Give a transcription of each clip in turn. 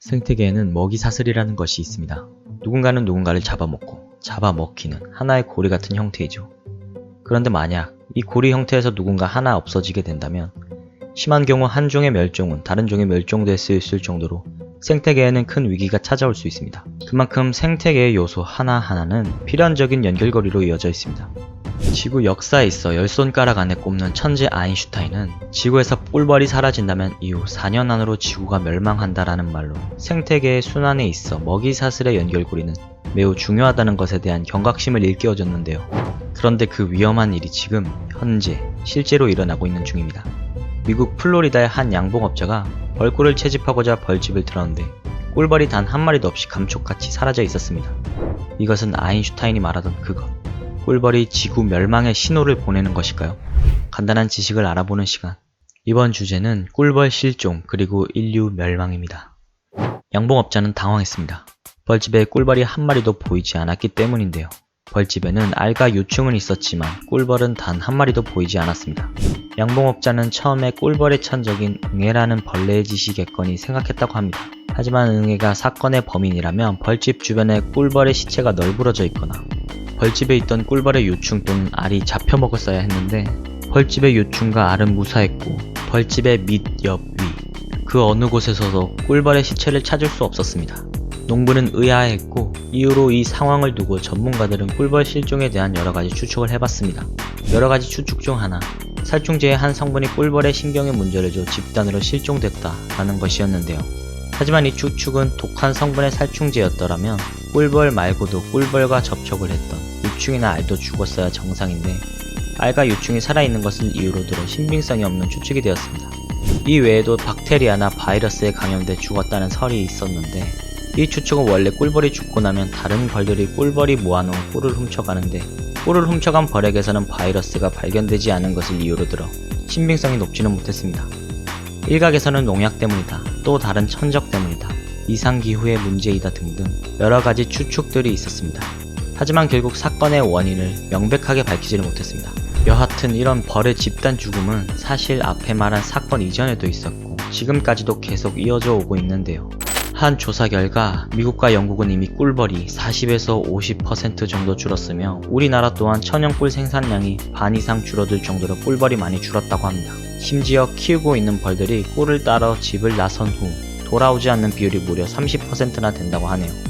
생태계에는 먹이 사슬이라는 것이 있습니다. 누군가는 누군가를 잡아먹고 잡아먹히는 하나의 고리 같은 형태이죠. 그런데 만약 이 고리 형태에서 누군가 하나 없어지게 된다면 심한 경우 한 종의 멸종은 다른 종의 멸종될 수 있을 정도로 생태계에는 큰 위기가 찾아올 수 있습니다. 그만큼 생태계의 요소 하나하나는 필연적인 연결고리로 이어져 있습니다. 지구 역사에 있어 열 손가락 안에 꼽는 천재 아인슈타인은 지구에서 꿀벌이 사라진다면 이후 4년 안으로 지구가 멸망한다라는 말로 생태계의 순환에 있어 먹이 사슬의 연결고리는 매우 중요하다는 것에 대한 경각심을 일깨워줬는데요. 그런데 그 위험한 일이 지금 현재 실제로 일어나고 있는 중입니다. 미국 플로리다의 한 양봉업자가 벌꿀을 채집하고자 벌집을 들었는데 꿀벌이 단 한 마리도 없이 감쪽같이 사라져 있었습니다. 이것은 아인슈타인이 말하던 그것. 꿀벌이 지구 멸망의 신호를 보내는 것일까요? 간단한 지식을 알아보는 시간. 이번 주제는 꿀벌 실종 그리고 인류 멸망입니다. 양봉업자는 당황했습니다. 벌집에 꿀벌이 한 마리도 보이지 않았기 때문인데요. 벌집에는 알과 유충은 있었지만 꿀벌은 단 한 마리도 보이지 않았습니다. 양봉업자는 처음에 꿀벌의 천적인 응애라는 벌레의 지시겠거니 생각했다고 합니다. 하지만 응애가 사건의 범인이라면 벌집 주변에 꿀벌의 시체가 널브러져 있거나 벌집에 있던 꿀벌의 유충 또는 알이 잡혀 먹었어야 했는데 벌집의 유충과 알은 무사했고 벌집의 밑, 옆, 위 그 어느 곳에서도 꿀벌의 시체를 찾을 수 없었습니다. 농부는 의아해했고 이후로 이 상황을 두고 전문가들은 꿀벌 실종에 대한 여러 가지 추측을 해봤습니다. 여러 가지 추측 중 하나, 살충제의 한 성분이 꿀벌의 신경에 문제를 줘 집단으로 실종됐다라는 것이었는데요. 하지만 이 추측은 독한 성분의 살충제였더라면 꿀벌 말고도 꿀벌과 접촉을 했던 유충이나 알도 죽었어야 정상인데 알과 유충이 살아있는 것을 이유로 들어 신빙성이 없는 추측이 되었습니다. 이 외에도 박테리아나 바이러스에 감염돼 죽었다는 설이 있었는데 이 추측은 원래 꿀벌이 죽고 나면 다른 벌들이 꿀벌이 모아놓은 꿀을 훔쳐가는데 꿀을 훔쳐간 벌에게서는 바이러스가 발견되지 않은 것을 이유로 들어 신빙성이 높지는 못했습니다. 일각에서는 농약 때문이다, 또 다른 천적 때문이다, 이상기후의 문제이다 등등 여러 가지 추측들이 있었습니다. 하지만 결국 사건의 원인을 명백하게 밝히지를 못했습니다. 여하튼 이런 벌의 집단 죽음은 사실 앞에 말한 사건 이전에도 있었고 지금까지도 계속 이어져 오고 있는데요. 한 조사 결과 미국과 영국은 이미 꿀벌이 40에서 50% 정도 줄었으며 우리나라 또한 천연꿀 생산량이 반 이상 줄어들 정도로 꿀벌이 많이 줄었다고 합니다. 심지어 키우고 있는 벌들이 꿀을 따러 집을 나선 후 돌아오지 않는 비율이 무려 30%나 된다고 하네요.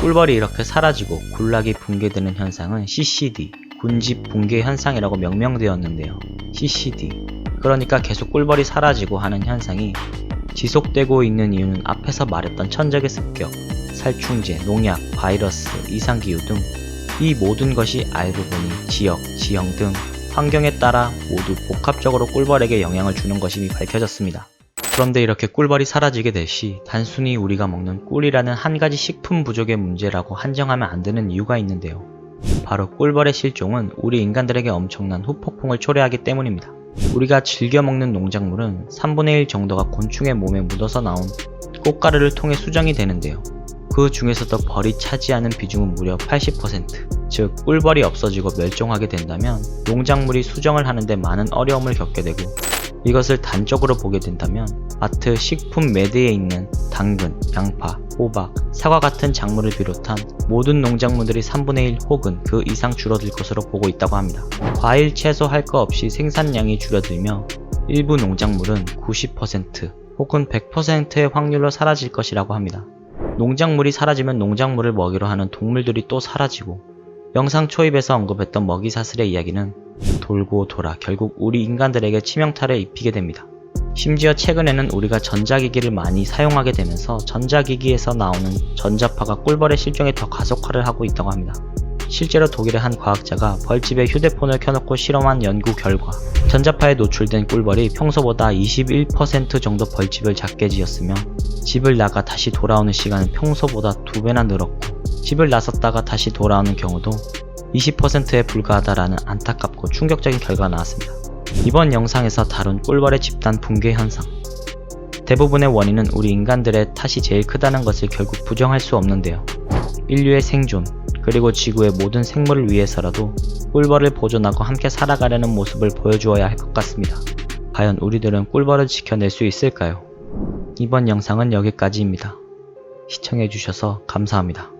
꿀벌이 이렇게 사라지고 군락이 붕괴되는 현상은 CCD, 군집 붕괴 현상이라고 명명되었는데요. CCD. 그러니까 계속 꿀벌이 사라지고 하는 현상이 지속되고 있는 이유는 앞에서 말했던 천적의 습격, 살충제, 농약, 바이러스, 이상기후 등 이 모든 것이 알고 보니 지역, 지형 등 환경에 따라 모두 복합적으로 꿀벌에게 영향을 주는 것임이 밝혀졌습니다. 그런데 이렇게 꿀벌이 사라지게 될 시 단순히 우리가 먹는 꿀이라는 한 가지 식품 부족의 문제라고 한정하면 안 되는 이유가 있는데요. 바로 꿀벌의 실종은 우리 인간들에게 엄청난 후폭풍을 초래하기 때문입니다. 우리가 즐겨 먹는 농작물은 3분의 1 정도가 곤충의 몸에 묻어서 나온 꽃가루를 통해 수정이 되는데요. 그 중에서도 벌이 차지하는 비중은 무려 80%. 즉, 꿀벌이 없어지고 멸종하게 된다면 농작물이 수정을 하는데 많은 어려움을 겪게 되고 이것을 단적으로 보게 된다면 마트 식품 매대에 있는 당근, 양파, 호박, 사과 같은 작물을 비롯한 모든 농작물들이 3분의 1 혹은 그 이상 줄어들 것으로 보고 있다고 합니다. 과일, 채소 할거 없이 생산량이 줄어들며 일부 농작물은 90% 혹은 100%의 확률로 사라질 것이라고 합니다. 농작물이 사라지면 농작물을 먹이로 하는 동물들이 또 사라지고 영상 초입에서 언급했던 먹이 사슬의 이야기는 돌고 돌아 결국 우리 인간들에게 치명타를 입히게 됩니다. 심지어 최근에는 우리가 전자기기를 많이 사용하게 되면서 전자기기에서 나오는 전자파가 꿀벌의 실종에 더 가속화를 하고 있다고 합니다. 실제로 독일의 한 과학자가 벌집에 휴대폰을 켜놓고 실험한 연구 결과 전자파에 노출된 꿀벌이 평소보다 21% 정도 벌집을 작게 지었으며 집을 나가 다시 돌아오는 시간은 평소보다 2배나 늘었고 집을 나섰다가 다시 돌아오는 경우도 20%에 불과하다라는 안타깝고 충격적인 결과가 나왔습니다. 이번 영상에서 다룬 꿀벌의 집단 붕괴 현상. 대부분의 원인은 우리 인간들의 탓이 제일 크다는 것을 결국 부정할 수 없는데요. 인류의 생존, 그리고 지구의 모든 생물을 위해서라도 꿀벌을 보존하고 함께 살아가려는 모습을 보여주어야 할 것 같습니다. 과연 우리들은 꿀벌을 지켜낼 수 있을까요? 이번 영상은 여기까지입니다. 시청해주셔서 감사합니다.